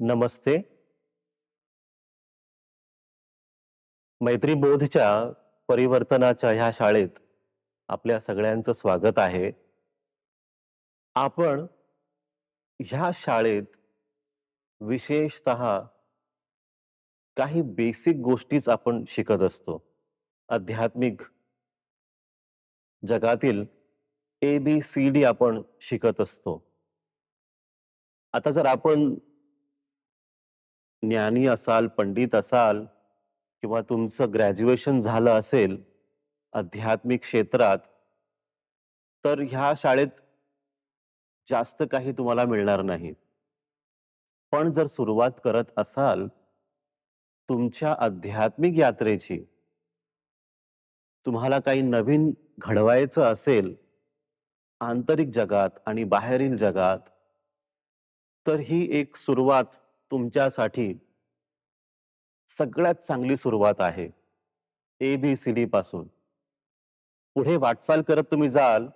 नमस्ते. मैत्री बोधच्या परिवर्तनाच्या ह्या शाळेत आपल्या सगळ्यांचं स्वागत आहे. आपण ह्या शाळेत विशेषतः काही बेसिक गोष्टीच आपण शिकत असतो. आध्यात्मिक जगातील ए-बी-सी-डी आपण शिकत असतो. आता जर आपण ज्ञानी असाल, पंडित असाल किंवा तुमचं ग्रॅज्युएशन झालं असेल आध्यात्मिक क्षेत्रात, तर ह्या शाळेत जास्त काही तुम्हाला मिळणार नाही. पण जर सुरुवात करत असाल तुमच्या आध्यात्मिक यात्रेची तुम्हाला काही नवीन घडवायचं असेल आंतरिक जगात आणि बाहेरील जगात, तर ही एक सुरुवात तुमच्यासाठी सगळ्यात चांगली सुरुवात आहे. ए-बी-सी-डी पासून. पुढे वाटचाल करत तुम्ही जाल,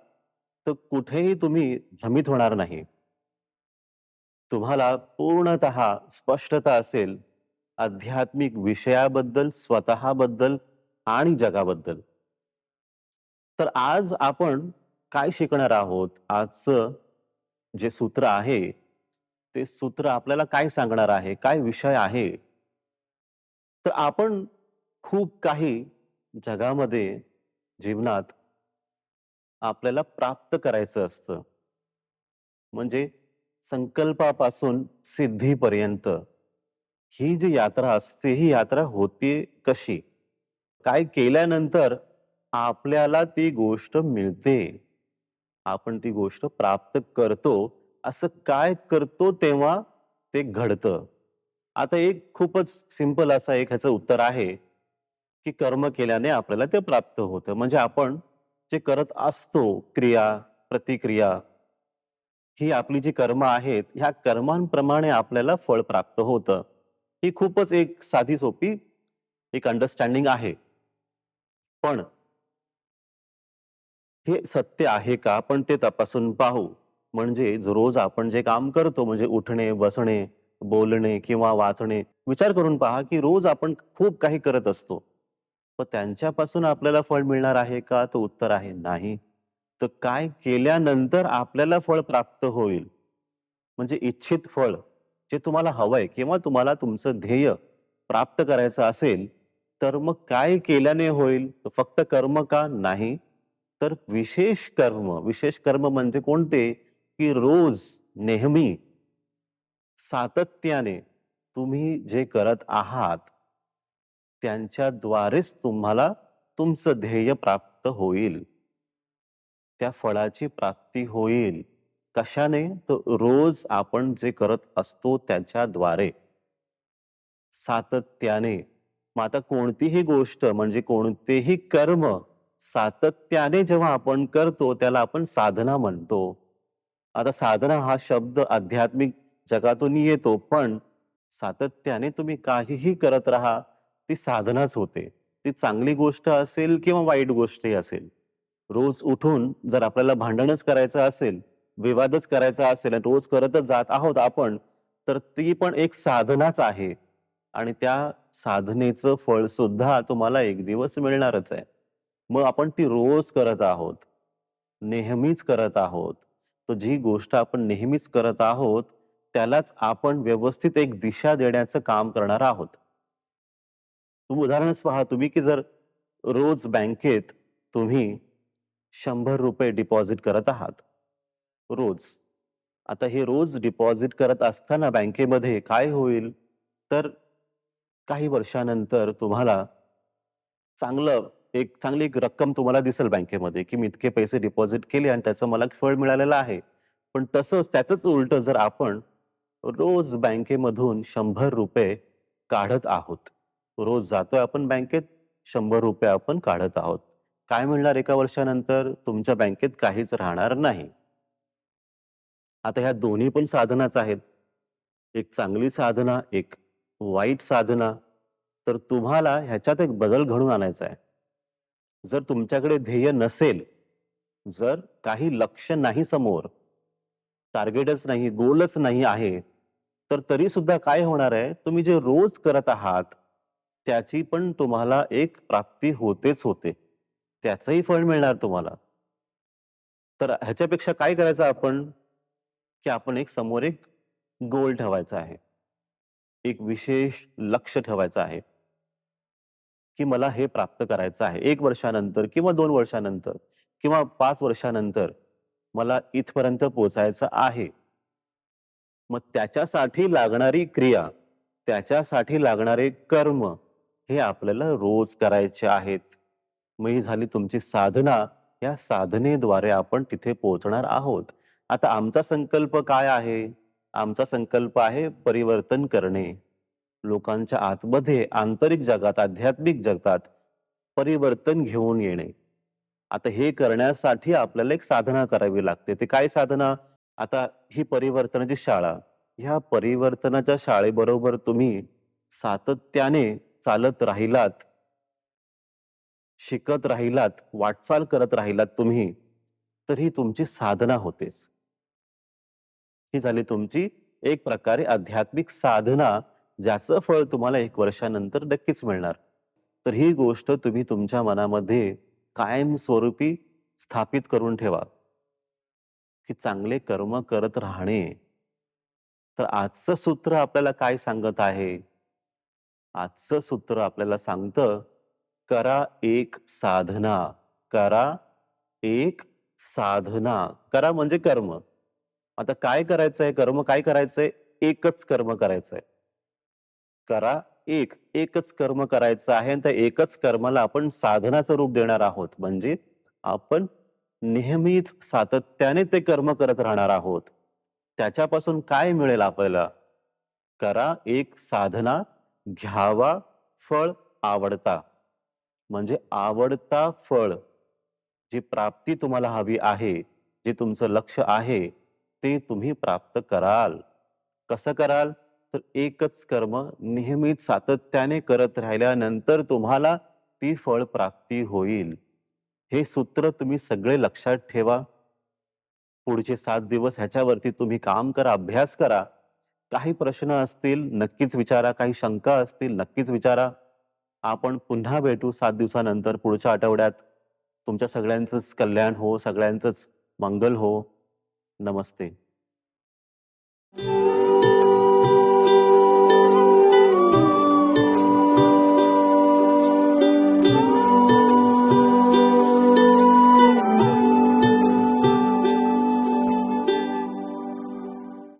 तर कुठेही तुम्ही भ्रमित होणार नाही. तुम्हाला पूर्णतः स्पष्टता असेल आध्यात्मिक विषयाबद्दल, स्वतःबद्दल आणि जगाबद्दल. तर आज आपण काय शिकणार आहोत? आजचं जे सूत्र आहे, ते सूत्र आपल्याला काय सांगणार आहे? काय विषय आहे? तर आपण खूप काही जगामध्ये, जीवनात आपल्याला प्राप्त करायचं असतं. म्हणजे संकल्पापासून सिद्धीपर्यंत ही जी यात्रा असते, ही यात्रा होते कशी? काय केल्यानंतर आपल्याला ती गोष्ट मिळते? आपण ती गोष्ट प्राप्त करतो. असं काय करतो तेव्हा ते घडतं? आता एक खूपच सिंपल असा एक ह्याचं उत्तर आहे, की कर्म केल्याने आपल्याला ते प्राप्त होतं. म्हणजे आपण जे करत असतो क्रिया, प्रतिक्रिया ही आपली जी कर्म आहेत, ह्या कर्मांप्रमाणे आपल्याला फळ प्राप्त होतं. ही खूपच एक साधी सोपी एक अंडरस्टँडिंग आहे. पण हे सत्य आहे का? आपण ते तपासून पाहू. म्हणजे रोज आपण जे काम करतो म्हणजे उठणे, बसणे, बोलणे किंवा वाचणे. विचार करून पहा, की रोज आपण खूप काही करत असतो. पण त्यांच्यापासून आपल्याला फळ मिळणार आहे का? तर उत्तर आहे नाही. तर काय केल्यानंतर आपल्याला फळ प्राप्त होईल? म्हणजे इच्छित फळ जे तुम्हाला हवंय किंवा तुम्हाला तुमचं ध्येय प्राप्त करायचं असेल, तर मग काय केल्याने होईल? फक्त कर्म का? नाही. तर विशेष कर्म. विशेष कर्म म्हणजे कोणते? की रोज, नेहमी, सातत्याने तुम्ही जे करत आहात, त्यांच्याद्वारेच तुम्हाला तुमचं ध्येय प्राप्त होईल. त्या फळाची प्राप्ती होईल. कशाने? तर रोज आपण जे करत असतो त्याच्याद्वारे. सातत्याने. मग आता कोणतीही गोष्ट म्हणजे कोणतेही कर्म सातत्याने जेव्हा आपण करतो त्याला आपण साधना म्हणतो. आता साधना हा शब्द आध्यात्मिक जगातून येतो, पण सातत्याने तुम्ही काहीही करत राहा, ती साधनाच होते. ती चांगली गोष्ट असेल किंवा वाईट गोष्टही असेल. रोज उठून जर आपल्याला भांडणच करायचं असेल, विवादच करायचा असेल आणि रोज करतच जात आहोत आपण, तर ती पण एक साधनाच आहे. आणि त्या साधनेचं फळ सुद्धा तुम्हाला एक दिवस मिळणारच आहे. मग आपण ती रोज करत आहोत. नेहमीच करत आहोत. तो जी गोष्ट आपण नेहमीच करत आहोत, त्यालाच आपण व्यवस्थित एक दिशा देण्याचं काम करणार आहोत. तुम्ही उदाहरणच पहा तुम्ही, की जर रोज बँकेत तुम्ही ₹100 डिपॉझिट करत आहात. रोज. आता हे रोज डिपॉझिट करत असताना बँकेमध्ये काय होईल? तर काही वर्षानंतर तुम्हाला चांगलं एक चांगली एक रक्कम तुम्हाला दिसेल बँकेमध्ये, की मी इतके पैसे डिपॉझिट केले आणि त्याचं मला फळ मिळालेलं आहे. पण तसंच त्याचंच उलट जर आपण रोज बँकेमधून ₹100 काढत आहोत. रोज जातोय आपण बँकेत, ₹100 आपण काढत आहोत. काय मिळणार एका वर्षानंतर? तुमच्या बँकेत काहीच राहणार नाही. आता ह्या दोन्ही पण साधनाच आहेत. एक चांगली साधना, एक वाईट साधना. तर तुम्हाला ह्याच्यात एक बदल घडून आणायचा आहे. जर तुमच्याकडे ध्येय नसेल, जर काही लक्ष नाही समोर, टार्गेटच नाही, गोलच नाही आहे, तर तरी सुद्धा काय होणार आहे? तुम्ही जे रोज करत आहात त्याची पण तुम्हाला एक प्राप्ती होतेच होते. त्याचंही फळ मिळणार तुम्हाला. तर ह्याच्यापेक्षा काय करायचं आपण? की आपण एक समोर एक गोल ठेवायचा आहे. एक विशेष लक्ष ठेवायचं आहे. की मला हे प्राप्त करायचं आहे. एक वर्षानंतर किंवा दोन वर्षानंतर किंवा पाच वर्षानंतर मला इथपर्यंत पोचायचं आहे. मग त्याच्यासाठी लागणारी क्रिया त्याच्यासाठी लागणारे कर्म हे आपल्याला रोज करायचे आहेत. मग ही झाली तुमची साधना. या साधनेद्वारे आपण तिथे पोहोचणार आहोत. आता आमचा संकल्प काय आहे? आमचा संकल्प आहे परिवर्तन करणे. लोकांच्या आतमध्ये आंतरिक जगात आध्यात्मिक जगतात परिवर्तन घेऊन येणे. आता हे करण्यासाठी आपल्याला एक साधना करावी लागते. ते काय साधना? आता ही परिवर्तनाची शाळा. ह्या परिवर्तनाच्या शाळेबरोबर तुम्ही सातत्याने चालत राहिलात शिकत राहिलात वाटचाल करत राहिलात तुम्ही तर ही तुमची साधना होतेच. ही झाली तुमची एक प्रकारे आध्यात्मिक साधना. ज्याचं फळ तुम्हाला एक वर्षानंतर नक्कीच मिळणार. तर ही गोष्ट तुम्ही तुमच्या मनामध्ये कायमस्वरूपी स्थापित करून ठेवा. की चांगले कर्म करत राहणे. तर आजचं सूत्र आपल्याला काय सांगत आहे? आजचं सूत्र आपल्याला सांगतं करा एक साधना. करा एक साधना. करा म्हणजे कर्म. आता काय करायचंय कर्म? काय करायचंय? एकच कर्म करायचंय. करा. एक एकच कर्म करायचं आहे आणि त्या एकच कर्माला आपण साधनाचं रूप देणार आहोत. म्हणजे आपण नेहमीच सातत्याने ते कर्म करत राहणार आहोत. त्याच्यापासून काय मिळेल आपल्याला? करा एक साधना घ्यावा फळ आवडता. म्हणजे आवडता फळ जी प्राप्ती तुम्हाला हवी आहे जे तुमचं लक्ष आहे ते तुम्ही प्राप्त कराल. कसं कराल? तर एकच कर्म नेहमीच सातत्याने करत राहिल्यानंतर तुम्हाला ती फळ प्राप्ती होईल. हे सूत्र तुम्ही सगळे लक्षात ठेवा. पुढचे सात दिवस ह्याच्यावरती तुम्ही काम करा अभ्यास करा. काही प्रश्न असतील नक्कीच विचारा. काही शंका असतील नक्कीच विचारा. आपण पुन्हा भेटू सात दिवसानंतर पुढच्या आठवड्यात. तुमच्या सगळ्यांचंच कल्याण हो सगळ्यांचंच मंगल हो. नमस्ते.